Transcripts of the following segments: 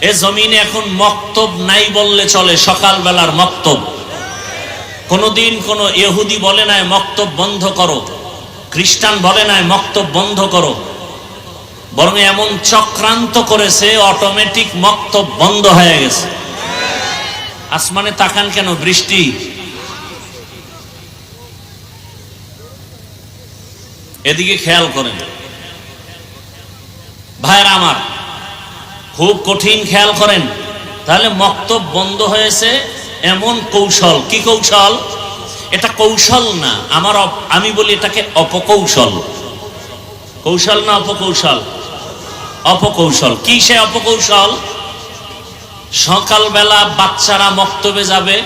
এ জমিনে এখন মক্তব নাই বললে চলে, সকালবেলার মক্তব। কোনোদিন কোনো ইহুদি বলে নাই, মক্তব বন্ধ করো। খ্রিস্টান বলে নাই, মক্তব বন্ধ করো। বরং এমন চক্রান্ত করেছে, অটোমেটিক মক্তব বন্ধ হয়ে গেছে। আসমানে তাকান কেন, বৃষ্টি? এদিকে খেয়াল করেন। ভাইরা আমার খুব কঠিন খেয়াল করেন। তাহলে মক্তব বন্ধ হয়েছে এমন কৌশল। কি কৌশল? এটা কৌশল না, আমার আমি বলি এটাকে অপকৌশল। কৌশল না অপকৌশল? অপকৌশল। কি সে অপকৌশল? সকালবেলা বাচ্চারা মক্তবে যাবে,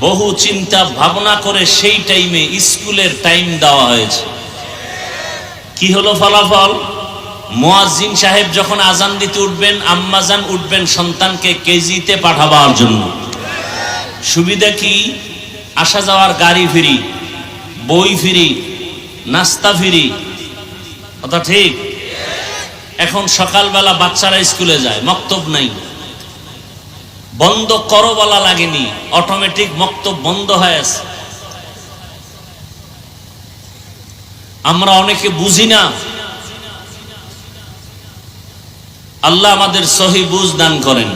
বহু চিন্তা ভাবনা করে সেই টাইমে স্কুলের টাইম দেওয়া হয়েছে। কি হলো ফলাফল? মোয়াজিন সাহেব যখন আজান দিতে উঠবেন আম্মাজান উঠবেন সন্তানকে কেজিতে পাঠাবার জন্য। সুবিধা কি? আসা যাওয়ার গাড়ি ফিরি, বই ফিরি, নাস্তা ফিরি। কথা ঠিক? এখন সকালবেলা বাচ্চারা স্কুলে যায়, মক্তব নাই। বন্ধ করো বলা লাগেনি অটোমেটিক মক্তব বন্ধ হয়ে আছে। আমরা অনেকে বুঝি না আল্লাহ আমাদের সহি বুঝ দান করেন।